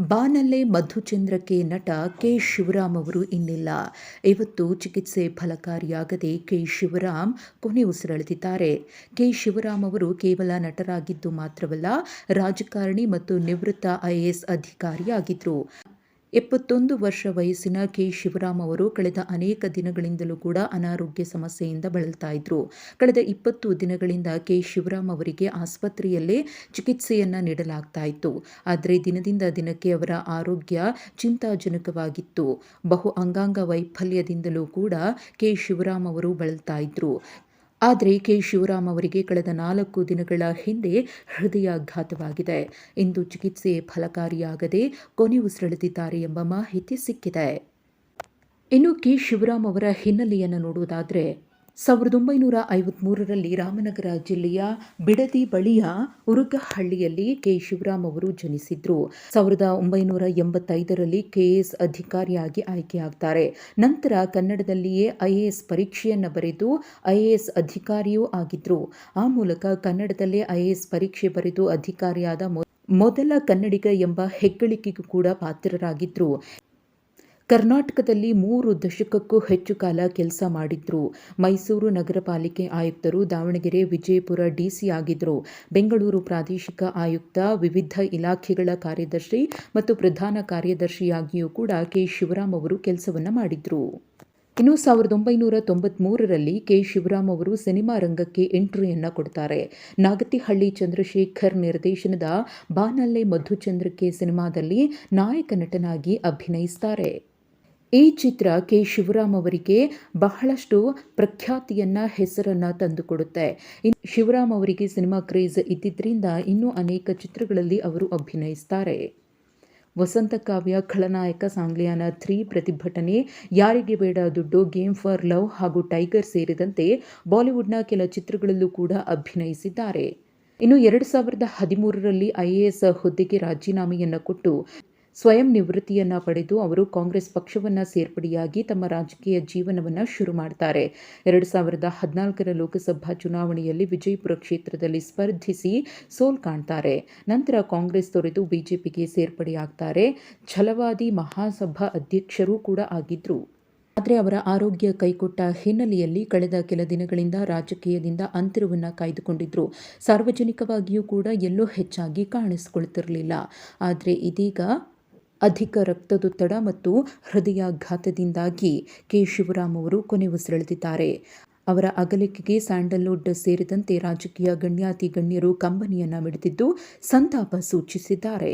ಬಾನಲ್ಲೆ ಮಧುಚಂದ್ರಕ್ಕೆ ನಟ ಕೆ ಶಿವರಾಮ್ ಅವರು ಇನ್ನಿಲ್ಲ. ಇವತ್ತು ಚಿಕಿತ್ಸೆ ಫಲಕಾರಿಯಾಗದೆ ಕೆ ಶಿವರಾಮ್ ಕೊನೆ ಉಸಿರೆಳೆದಿದ್ದಾರೆ. ಕೆ ಶಿವರಾಮ್ ಅವರು ಕೇವಲ ನಟರಾಗಿದ್ದು ಮಾತ್ರವಲ್ಲ ರಾಜಕಾರಣಿ ಮತ್ತು ನಿವೃತ್ತ ಐಎಎಸ್ ಅಧಿಕಾರಿಯಾಗಿದ್ದರು ಎಪ್ಪತ್ತೊಂದು ವರ್ಷ ವಯಸ್ಸಿನ ಕೆ. ಶಿವರಾಮ್ ಅವರು ಕಳೆದ ಅನೇಕ ದಿನಗಳಿಂದಲೂ ಕೂಡ ಅನಾರೋಗ್ಯ ಸಮಸ್ಯೆಯಿಂದ ಬಳಲ್ತಾ ಇದ್ರು. ಕಳೆದ ಇಪ್ಪತ್ತು ದಿನಗಳಿಂದ ಕೆ. ಶಿವರಾಮ್ ಅವರಿಗೆ ಆಸ್ಪತ್ರೆಯಲ್ಲೇ ಚಿಕಿತ್ಸೆಯನ್ನ ನೀಡಲಾಗ್ತಾ ಇತ್ತು. ಆದರೆ ದಿನದಿಂದ ದಿನಕ್ಕೆ ಅವರ ಆರೋಗ್ಯ ಚಿಂತಾಜನಕವಾಗಿತ್ತು. ಬಹು ಅಂಗಾಂಗ ವೈಫಲ್ಯದಿಂದಲೂ ಕೂಡ ಕೆ. ಶಿವರಾಮ್ ಅವರು ಬಳಲ್ತಾ ಇದ್ರು. ಆದರೆ ಕೆ. ಶಿವರಾಮ್ ಅವರಿಗೆ ಕಳೆದ ನಾಲ್ಕು ದಿನಗಳ ಹಿಂದೆ ಹೃದಯಾಘಾತವಾಗಿದೆ. ಇಂದು ಚಿಕಿತ್ಸೆ ಫಲಕಾರಿಯಾಗದೆ ಕೊನೆ ಉಸಿರೆಳೆದಿದ್ದಾರೆ ಎಂಬ ಮಾಹಿತಿ ಸಿಕ್ಕಿದೆ. ಇನ್ನು ಕೆ. ಶಿವರಾಮ್ ಅವರ ಹಿನ್ನೆಲೆಯನ್ನು ನೋಡುವುದಾದರೆ ಸಾವಿರದ ಒಂಬೈನೂರ ಐವತ್ಮೂರರಲ್ಲಿ ರಾಮನಗರ ಜಿಲ್ಲೆಯ ಬಿಡದಿ ಬಳಿಯ ಉರುಗಹಳ್ಳಿಯಲ್ಲಿ ಕೆ. ಶಿವರಾಮ್ ಅವರು ಜನಿಸಿದ್ರು. ಸಾವಿರದ ಒಂಬೈನೂರ ಎಂಬತ್ತೈದರಲ್ಲಿ ಕೆಎಎಸ್ ಅಧಿಕಾರಿಯಾಗಿ ಆಯ್ಕೆಯಾಗ್ತಾರೆ. ನಂತರ ಕನ್ನಡದಲ್ಲಿಯೇ ಐಎಎಸ್ ಪರೀಕ್ಷೆಯನ್ನು ಬರೆದು ಐಎಎಸ್ ಅಧಿಕಾರಿಯೂ ಆಗಿದ್ರು. ಆ ಮೂಲಕ ಕನ್ನಡದಲ್ಲೇ ಐಎಎಸ್ ಪರೀಕ್ಷೆ ಬರೆದು ಅಧಿಕಾರಿಯಾದ ಮೊದಲ ಕನ್ನಡಿಗ ಎಂಬ ಹೆಗ್ಗಳಿಕೆಗೂ ಕೂಡ ಪಾತ್ರರಾಗಿದ್ರು. ಕರ್ನಾಟಕದಲ್ಲಿ ಮೂರು ದಶಕಕ್ಕೂ ಹೆಚ್ಚು ಕಾಲ ಕೆಲಸ ಮಾಡಿದ್ರು. ಮೈಸೂರು ನಗರ ಪಾಲಿಕೆ ಆಯುಕ್ತರು ದಾವಣಗೆರೆ ವಿಜಯಪುರ ಡಿಸಿ ಆಗಿದ್ರು. ಬೆಂಗಳೂರು ಪ್ರಾದೇಶಿಕ ಆಯುಕ್ತ, ವಿವಿಧ ಇಲಾಖೆಗಳ ಕಾರ್ಯದರ್ಶಿ ಮತ್ತು ಪ್ರಧಾನ ಕಾರ್ಯದರ್ಶಿಯಾಗಿಯೂ ಕೂಡ ಕೆ. ಶಿವರಾಮ್ ಅವರು ಕೆಲಸವನ್ನು ಮಾಡಿದ್ರು. ಇನ್ನು ಸಾವಿರದ ಒಂಬೈನೂರ ತೊಂಬತ್ಮೂರರಲ್ಲಿ ಕೆ. ಶಿವರಾಮ್ ಅವರು ಸಿನಿಮಾ ರಂಗಕ್ಕೆ ಎಂಟ್ರಿಯನ್ನು ಕೊಡ್ತಾರೆ. ನಾಗತಿಹಳ್ಳಿ ಚಂದ್ರಶೇಖರ್ ನಿರ್ದೇಶನದ ಬಾನಲ್ಲೆ ಮಧುಚಂದ್ರಕ್ಕೆ ಸಿನಿಮಾದಲ್ಲಿ ನಾಯಕ ನಟನಾಗಿ ಅಭಿನಯಿಸ್ತಾರೆ. ಈ ಚಿತ್ರ ಕೆ. ಶಿವರಾಮ್ ಅವರಿಗೆ ಬಹಳಷ್ಟು ಪ್ರಖ್ಯಾತಿಯನ್ನ, ಹೆಸರನ್ನ ತಂದುಕೊಡುತ್ತೆ. ಶಿವರಾಮ್ ಅವರಿಗೆ ಸಿನಿಮಾ ಕ್ರೇಜ್ ಇದ್ದಿದ್ದರಿಂದ ಇನ್ನೂ ಅನೇಕ ಚಿತ್ರಗಳಲ್ಲಿ ಅವರು ಅಭಿನಯಿಸ್ತಾರೆ. ವಸಂತ ಕಾವ್ಯ, ಖಳನಾಯಕ, ಸಾಂಗ್ಲಿಯಾನ ಥ್ರೀ ಪ್ರತಿಭಟನೆ, ಯಾರಿಗೆ ಬೇಡ ದುಡ್ಡು, ಗೇಮ್ ಫಾರ್ ಲವ್ ಹಾಗೂ ಟೈಗರ್ ಸೇರಿದಂತೆ ಬಾಲಿವುಡ್ನ ಕೆಲ ಚಿತ್ರಗಳಲ್ಲೂ ಕೂಡ ಅಭಿನಯಿಸಿದ್ದಾರೆ. ಇನ್ನು ಎರಡು ಸಾವಿರದ ಹದಿಮೂರರಲ್ಲಿ ಐಎಎಸ್ ಹುದ್ದೆಗೆ ರಾಜೀನಾಮೆಯನ್ನು ಕೊಟ್ಟು ಸ್ವಯಂ ನಿವೃತ್ತಿಯನ್ನ ಪಡೆದು ಅವರು ಕಾಂಗ್ರೆಸ್ ಪಕ್ಷವನ್ನ ಸೇರ್ಪಡೆಯಾಗಿ ತಮ್ಮ ರಾಜಕೀಯ ಜೀವನವನ್ನು ಶುರು ಮಾಡ್ತಾರೆ. ಎರಡು ಸಾವಿರದ ಹದಿನಾಲ್ಕರ ಲೋಕಸಭಾ ಚುನಾವಣೆಯಲ್ಲಿ ವಿಜಯಪುರ ಕ್ಷೇತ್ರದಲ್ಲಿ ಸ್ಪರ್ಧಿಸಿ ಸೋಲ್ ಕಾಣ್ತಾರೆ. ನಂತರ ಕಾಂಗ್ರೆಸ್ ತೊರೆದು ಬಿಜೆಪಿಗೆ ಸೇರ್ಪಡೆಯಾಗ್ತಾರೆ. ಛಲವಾದಿ ಮಹಾಸಭಾ ಅಧ್ಯಕ್ಷರೂ ಕೂಡ ಆಗಿದ್ರು. ಆದರೆ ಅವರ ಆರೋಗ್ಯ ಕೈಕೊಟ್ಟ ಹಿನ್ನೆಲೆಯಲ್ಲಿ ಕಳೆದ ಕೆಲ ದಿನಗಳಿಂದ ರಾಜಕೀಯದಿಂದ ಅಂತರವನ್ನು ಕಾಯ್ದುಕೊಂಡಿದ್ರು. ಸಾರ್ವಜನಿಕವಾಗಿಯೂ ಕೂಡ ಎಲ್ಲೂ ಹೆಚ್ಚಾಗಿ ಕಾಣಿಸಿಕೊಳ್ತಿರಲಿಲ್ಲ. ಆದರೆ ಇದೀಗ ಅಧಿಕ ರಕ್ತದೊತ್ತಡ ಮತ್ತು ಹೃದಯಾಘಾತದಿಂದಾಗಿ ಕೆ. ಶಿವರಾಮ್ ಅವರು ಕೊನೆ ಉಸಿರೆಳೆದಿದ್ದಾರೆ. ಅವರ ಅಗಲಿಕೆಗೆ ಸ್ಯಾಂಡಲ್ವುಡ್ ಸೇರಿದಂತೆ ರಾಜಕೀಯ ಗಣ್ಯಾತಿ ಗಣ್ಯರು ಕಂಬನಿಯನ್ನ ಮಿಡಿದಿದ್ದು ಸಂತಾಪ ಸೂಚಿಸಿದ್ದಾರೆ.